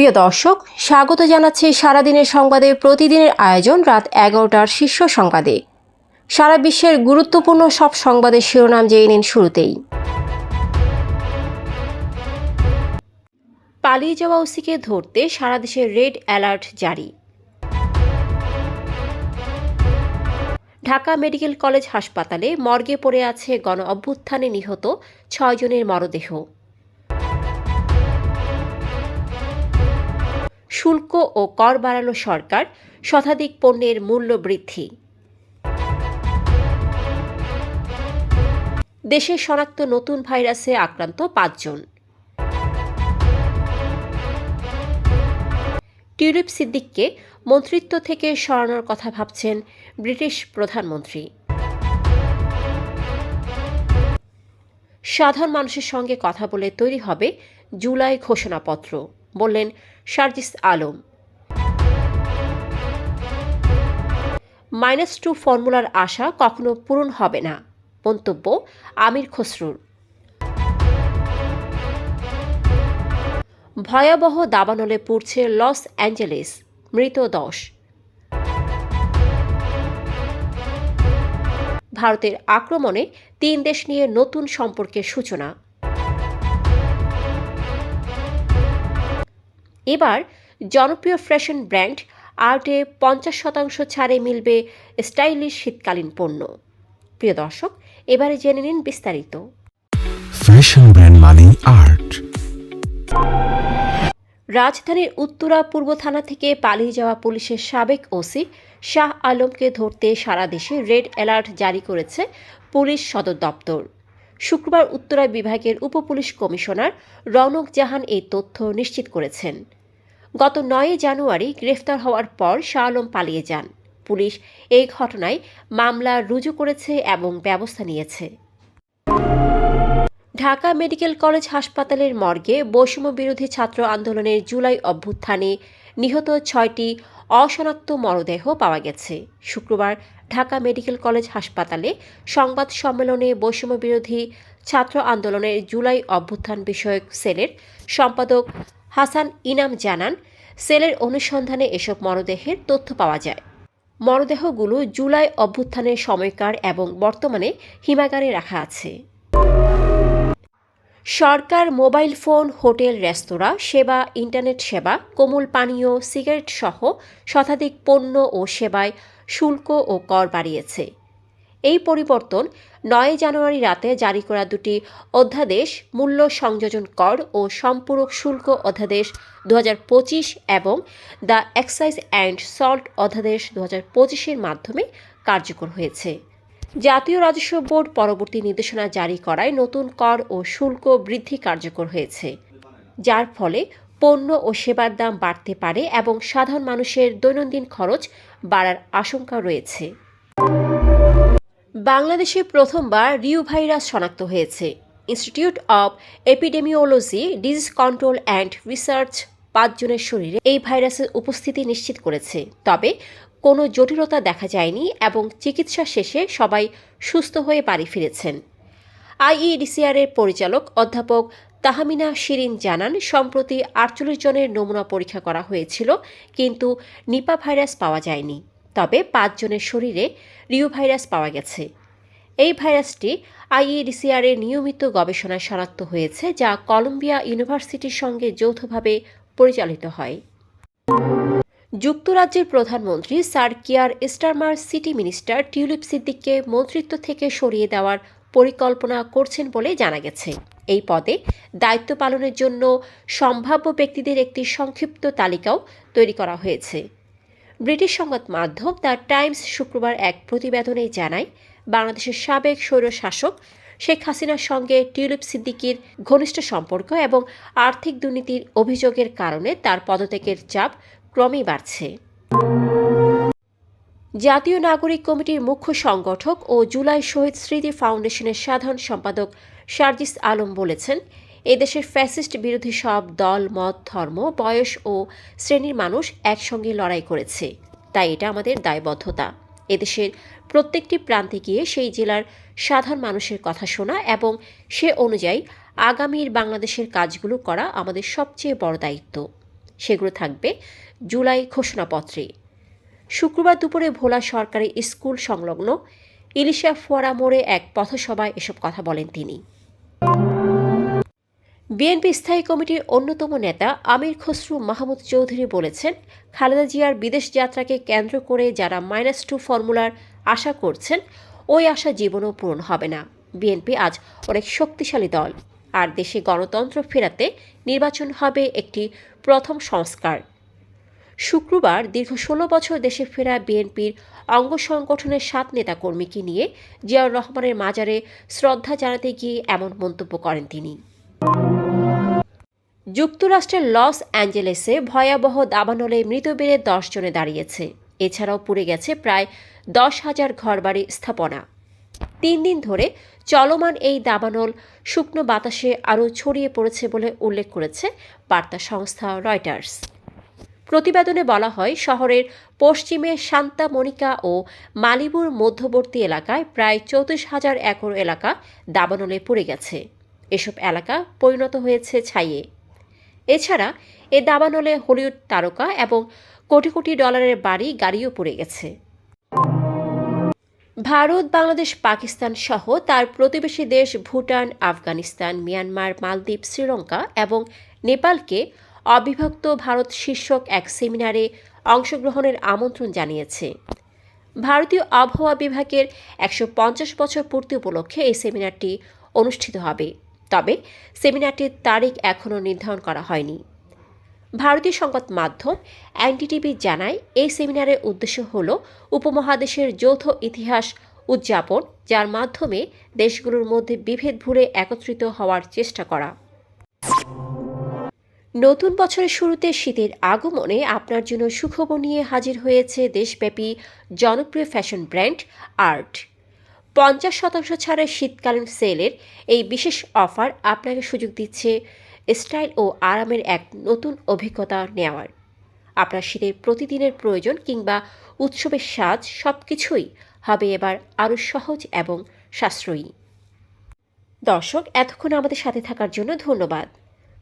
প্রিয় দর্শক, স্বাগত জানাচ্ছি সারাদিনের সংবাদে। প্রতিদিনের আয়োজন রাত এগারোটার শীর্ষ সংবাদে। সারা বিশ্বের গুরুত্বপূর্ণ সব সংবাদের শিরোনাম জেনে নিন শুরুতেই। পালিয়ে যাওয়া ওসিকে ধরতে সারা দেশে রেড অ্যালার্ট জারি। ঢাকা মেডিকেল কলেজ হাসপাতালে মর্গে পড়ে আছে গণ অভ্যুত্থানে নিহত ছয়জনের মরদেহ। শুল্ক ও কর বাড়ালো সরকার, শতাধিক পণ্যের মূল্য বৃদ্ধি। দেশে শনাক্ত নতুন ভাইরাসে আক্রান্ত পাঁচজন। টিউলিপ সিদ্দিককে মন্ত্রিত্ব থেকে সরানোর কথা ভাবছেন ব্রিটিশ প্রধানমন্ত্রী। সাধারণ মানুষের সঙ্গে কথা বলে তৈরি হবে জুলাই ঘোষণাপত্র, বললেন শারজিস আলম। মাইনাস টু ফর্মুলার আশা কখনো পূরণ হবে না। মন্তব্য, আমির খসরুর। ভয়াবহ দাবানলে পড়ছে লস অ্যাঞ্জেলেস, মৃত দশ। ভারতের আক্রমণে তিন দেশ নিয়ে নতুন সম্পর্কের সূচনা। এবার জনপ্রিয় ফ্যাশন ব্র্যান্ড আর্টে পঞ্চাশ শতাংশ ছাড়ে মিলবে স্টাইলিশ শীতকালীন পণ্য। প্রিয় দর্শক এবারে জেনে নিন বিস্তারিত। ফ্যাশন ব্র্যান্ড মানে আর্ট। রাজধানীর উত্তরা পূর্ব থানা থেকে পালিয়ে যাওয়া পুলিশের সাবেক ওসি শাহ আলমকে ধরতে সারা দেশে রেড অ্যালার্ট জারি করেছে পুলিশ সদর দপ্তর। শুক্রবার উত্তরা বিভাগের উপপুলিশ কমিশনার রনক জাহান এই তথ্য নিশ্চিত করেছেন। গত নয় জানুয়ারি গ্রেফতার হওয়ার পর শাহ আলম পালিয়ে যান। পুলিশ এই ঘটনায় মামলা রুজু করেছে এবং ব্যবস্থা নিয়েছে। ঢাকা মেডিকেল কলেজ হাসপাতালের মর্গে বৈষম্য বিরোধী ছাত্র আন্দোলনের জুলাই অভ্যুত্থানে নিহত ছয়টি অশনাক্ত মরদেহ পাওয়া গেছে। শুক্রবার ঢাকা মেডিকেল কলেজ হাসপাতালে সংবাদ সম্মেলনে বৈষম্য বিরোধী ছাত্র আন্দোলনের জুলাই অভ্যুত্থান বিষয়ক সেলের সম্পাদক হাসান ইনাম জানান, সেলের অনুসন্ধানে এসব মরদেহের তথ্য পাওয়া যায়। মরদেহগুলো জুলাই অভ্যুত্থানের সময়কার এবং বর্তমানে হিমাগারে রাখা আছে। সরকার মোবাইল ফোন, হোটেল, রেস্তোরাঁ, সেবা, ইন্টারনেট সেবা, কোমল পানীয়, সিগারেট সহ শতাধিক পণ্য ও সেবায় শুল্ক ও কর বাড়িয়েছে। এই পরিবর্তন নয় জানুয়ারি রাতে জারি করা দুটি অধ্যাদেশ, মূল্য সংযোজন কর ও সম্পূরক শুল্ক অধ্যাদেশ দু হাজার পঁচিশ এবং দ্য এক্সাইজ অ্যান্ড সল্ট অধ্যাদেশ দু পঁচিশের মাধ্যমে কার্যকর হয়েছে। জাতীয় রাজস্ব বোর্ড পরবর্তী নির্দেশনা জারি করায় নতুন কর ও শুল্ক বৃদ্ধি কার্যকর হয়েছে। যার ফলে পণ্য ও সেবার দাম বাড়তে পারে এবং সাধারণ মানুষের দৈনন্দিন খরচ বাড়ার আশঙ্কা রয়েছে। বাংলাদেশে প্রথমবার রিউ ভাইরাস শনাক্ত হয়েছে। Institute of epidemiology disease control and research পাঁচজনের শরীরে এই ভাইরাসের উপস্থিতি নিশ্চিত করেছে। তবে কোনো জটিলতা দেখা যায়নি এবং চিকিৎসা শেষে সবাই সুস্থ হয়ে বাড়ি ফিরেছেন। আইইডিসিআরের পরিচালক অধ্যাপক তাহমিনা শিরিন জানান, সম্প্রতি আটচল্লিশ জনের নমুনা পরীক্ষা করা হয়েছিল, কিন্তু নিপা ভাইরাস পাওয়া যায়নি। তবে পাঁচজনের শরীরে রিউ ভাইরাস পাওয়া গেছে। এই ভাইরাসটি আইইডিসিআরের নিয়মিত গবেষণায় শনাক্ত হয়েছে, যা কলম্বিয়া ইউনিভার্সিটির সঙ্গে যৌথভাবে পরিচালিত হয়। যুক্তরাজ্যের প্রধানমন্ত্রী sir Keir Starmer city minister Tulip সিদ্দিককে মন্ত্রিত্ব থেকে সরিয়ে দেওয়ার পরিকল্পনা করছেন বলে জানা গেছে। এই পদে দায়িত্ব পালনের জন্য সম্ভাব্য ব্যক্তিদের একটি সংক্ষিপ্ত তালিকাও তৈরি করা হয়েছে। ব্রিটিশ সংবাদ মাধ্যম দ্য টাইমস শুক্রবার এক প্রতিবেদনে জানায়, বাংলাদেশের সাবেক স্বৈরশাসক শেখ হাসিনার সঙ্গে টিউলিপ সিদ্দিকির ঘনিষ্ঠ সম্পর্ক এবং আর্থিক দুর্নীতির অভিযোগের কারণে তার পদত্যাগের চাপ ক্রমেই বাড়ছে। জাতীয় নাগরিক কমিটির মুখ্য সংগঠক ও জুলাই শহীদ স্মৃতি ফাউন্ডেশনের সাধারণ সম্পাদক শারজিস আলম বলেছেন এদেশের ফ্যাসিস্ট বিরোধী সব দল, মত, ধর্ম, বয়স ও শ্রেণির মানুষ একসঙ্গে লড়াই করেছে। তাই এটা আমাদের দায়বদ্ধতা। এদেশের প্রত্যেকটি প্রান্তে গিয়ে সেই জেলার সাধারণ মানুষের কথা শোনা এবং সে অনুযায়ী আগামীর বাংলাদেশের কাজগুলো করা আমাদের সবচেয়ে বড় দায়িত্ব। সেগুলো থাকবে জুলাই ঘোষণাপত্রে। শুক্রবার দুপুরে ভোলা সরকারি স্কুল সংলগ্ন ইলিশা ফোয়ারা মোড়ে এক পথসভায় এসব কথা বলেন তিনি। বিএনপি স্থায়ী কমিটির অন্যতম নেতা আমির খসরু মাহমুদ চৌধুরী বলেছেন, খালেদা জিয়ার বিদেশ যাত্রাকে কেন্দ্র করে যারা মাইনাস টু ফর্মুলার আশা করছেন, ওই আশা জীবনও পূরণ হবে না। বিএনপি আজ অনেক শক্তিশালী দল, আর দেশে গণতন্ত্র ফেরাতে নির্বাচন হবে একটি প্রথম সংস্কার। শুক্রবার দীর্ঘ ষোলো বছর দেশে ফেরা বিএনপির অঙ্গ সংগঠনের সাত নেতাকর্মীকে নিয়ে জিয়াউর রহমানের মাজারে শ্রদ্ধা জানাতে গিয়ে এমন মন্তব্য করেন তিনি। যুক্তরাষ্ট্রের লস অ্যাঞ্জেলেসে ভয়াবহ দাবানলে মৃত বেড়ে দশ জনে দাঁড়িয়েছে। এছাড়াও পুড়ে গেছে প্রায় দশ হাজার ঘরবাড়ি স্থাপনা। তিন দিন ধরে চলমান এই দাবানল শুকনো বাতাসে আরও ছড়িয়ে পড়েছে বলে উল্লেখ করেছে বার্তা সংস্থা রয়টার্স। প্রতিবেদনে বলা হয়, শহরের পশ্চিমে সান্তা মনিকা ও মালিবুর মধ্যবর্তী এলাকায় প্রায় চৌত্রিশ হাজার একর এলাকা দাবানলে পড়ে গেছে। এসব এলাকা পরিণত হয়েছে ছাইয়ে। এছাড়া এ দাবানলে হলিউড তারকা এবং কোটি কোটি ডলারের বাড়ি, গাড়িও পড়ে গেছে। ভারত, বাংলাদেশ, পাকিস্তান সহ তার প্রতিবেশী দেশ ভুটান, আফগানিস্তান, মিয়ানমার, মালদ্বীপ, শ্রীলঙ্কা এবং নেপালকে অবিভক্ত ভারত শীর্ষক এক সেমিনারে অংশগ্রহণের আমন্ত্রণ জানিয়েছে। ভারতীয় আবহাওয়া বিভাগের একশো পঞ্চাশ বছর পূর্তি উপলক্ষে এই সেমিনারটি অনুষ্ঠিত হবে। তবে সেমিনারটির তারিখ এখনও নির্ধারণ করা হয়নি। ভারতীয় সংবাদ মাধ্যম এনডিটিভি জানায়, এই সেমিনারের উদ্দেশ্য হল উপমহাদেশের যৌথ ইতিহাস উদযাপন, যার মাধ্যমে দেশগুলোর মধ্যে বিভেদ ভুলে একত্রিত হওয়ার চেষ্টা করা। নতুন বছরের শুরুতে শীতের আগমনে আপনার জন্য সুখবর নিয়ে হাজির হয়েছে দেশব্যাপী জনপ্রিয় ফ্যাশন ব্র্যান্ড আর্ট। পঞ্চাশ শতাংশ ছাড়ের শীতকালীন সেলের এই বিশেষ অফার আপনাকে সুযোগ দিচ্ছে স্টাইল ও আরামের এক নতুন অভিজ্ঞতা নেওয়ার। আপনার শীতের প্রতিদিনের প্রয়োজন কিংবা উৎসবের সাজ সব কিছুই হবে এবার আরও সহজ এবং সাশ্রয়ী। দর্শক, এতক্ষণ আমাদের সাথে থাকার জন্য ধন্যবাদ।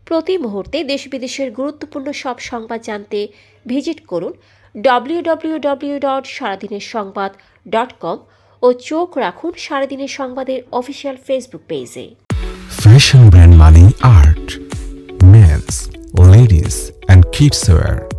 প্রতি মুহূর্তে দেশ বিদেশের গুরুত্বপূর্ণ সব সংবাদ জানতে ভিজিট করুন ডব্লিউ ডব্লিউ ডব্লিউ ডট সারাদিনের সংবাদ ডট কম ও চোখ রাখুন সারাদিনের সংবাদের অফিসিয়াল ফেসবুক পেজে। ফ্যাশন ব্র্যান্ড মানে art men's ladies and kids wear